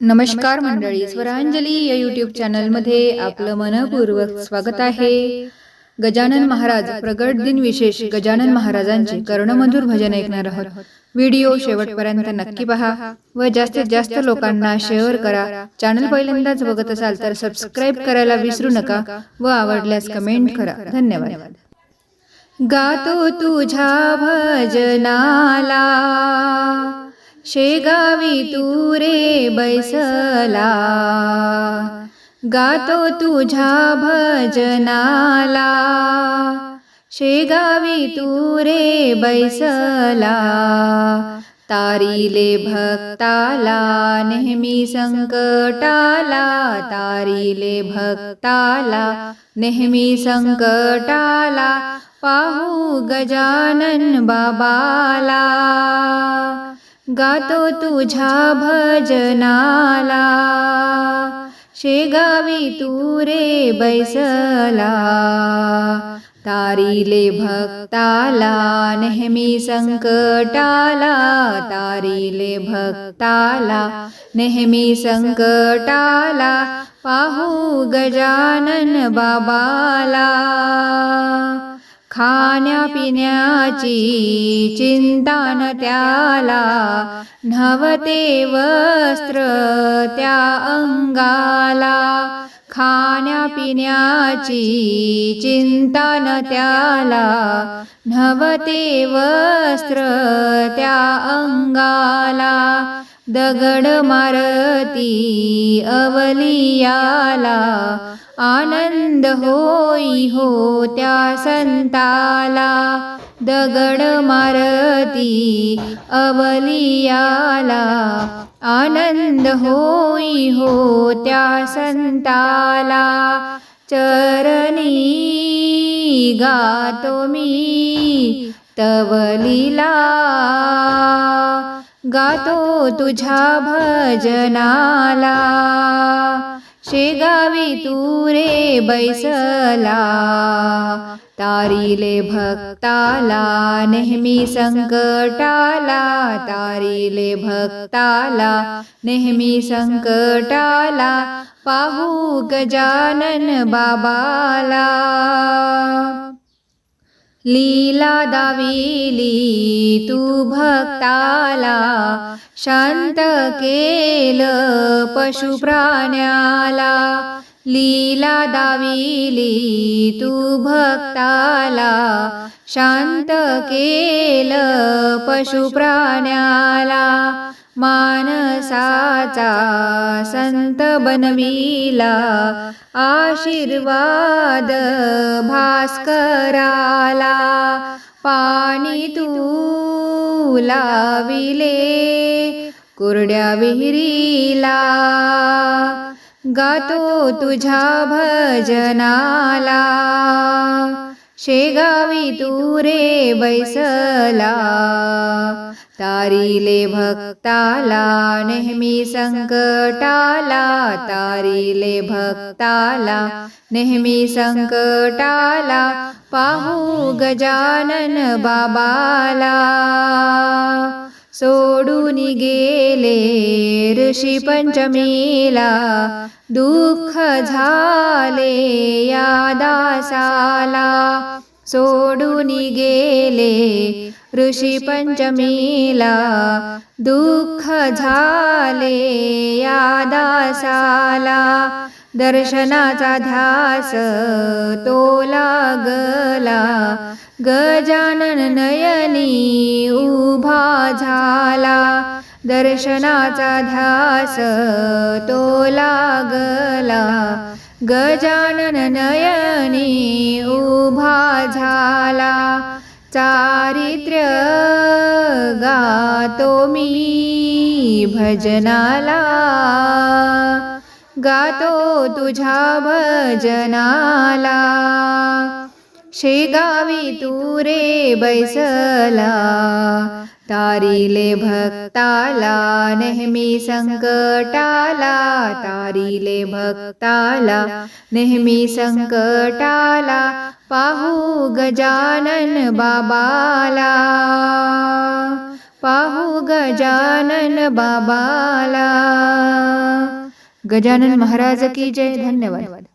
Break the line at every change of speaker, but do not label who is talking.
नमस्कार मंडळी स्वरांजली या युट्यूब चॅनलमध्ये आपलं मनपूर्वक स्वागत आहे. गजानन महाराज प्रगट दिन विशेष गजानन महाराजांचे कर्णमधुर भजन ऐकणार आहोत. व्हिडिओ शेवटपर्यंत नक्की पहा व जास्तीत जास्त लोकांना शेअर करा. चॅनल पहिल्यांदाच बघत असाल तर सबस्क्राईब करायला विसरू नका व आवडल्यास कमेंट करा. धन्यवाद. गातो तुझ्या भजनाला. शेगावी तू रे बैसला गातो तुझ्या भजनाला. शेगावी तू रे बैसला तारीले भक्ताला नेहमी संकटाला. तारीले भक्ताला नेहमी संकटाला. पाहू गजानन बाबाला. गातो तुझ्या भजनाला. शेगावी तू रे बैसला. तारीले भक्ताला नेहमी संकटाला. तारीले भक्ताला नेहमी संकटाला. पाहू गजानन बाबाला. खाण्यापिण्याची चिंता न त्याला नवते वस्त्र त्या अंगाला. खाण्यापिण्याची चिंता न त्याला नवते वस्त्र त्या अंगाला. दगड मारती अवलियाला आनंद होई हो त्या संताला दगड मारती अवलियाला. आनंद होई हो त्या संताला चरणी गातो मी तवलीला. गातो तुझ्या भजनाला शेगावी तू रे बैसला तारीले भक्ताला नेहमी संकटाला तारीले भक्ताला नेहमी संकटाला पाहू गजानन बाबाला. लीला दाविली तू भक्ताला शांत केल पशुप्राण्याला. लीला दाविली तू भक्ताला शांत केल पशुप्राण्याला. मानसाचा संत बनविला आशीर्वाद भास्कराला. पाणी तू लाविले कुरड्या विहिरीला. गातो तुझ्या भजनाला. शेगावी तू रे बैसला तारीले भक्ताला नेहमी संकटाला तारीले भक्ताला नेहमी संकटाला पाहू गजानन बाबाला. सोडून गेले ऋषी पंचमीला दुःख झाले या दासाला. सोडून गेले. ऋषी पंचमीला दुःख झाले. या दासाला दर्शनाचा ध्यास तो लागला. गजानन नयनी उभा झाला. दर्शनाचा ध्यास तो लागला. गजानन नयनी उभा झाला. चारित्र्य गातो मी भजनाला. गातो तुझ्या भजनाला. शेगावी तू रे बैसला. तारीले भक्ताला नेहमी संकटाला तारीले भक्ताला नेहमी संकटाला पाहू गजानन बाबाला. पाहू गजानन बाबाला. गजानन महाराज की जय. धन्यवाद.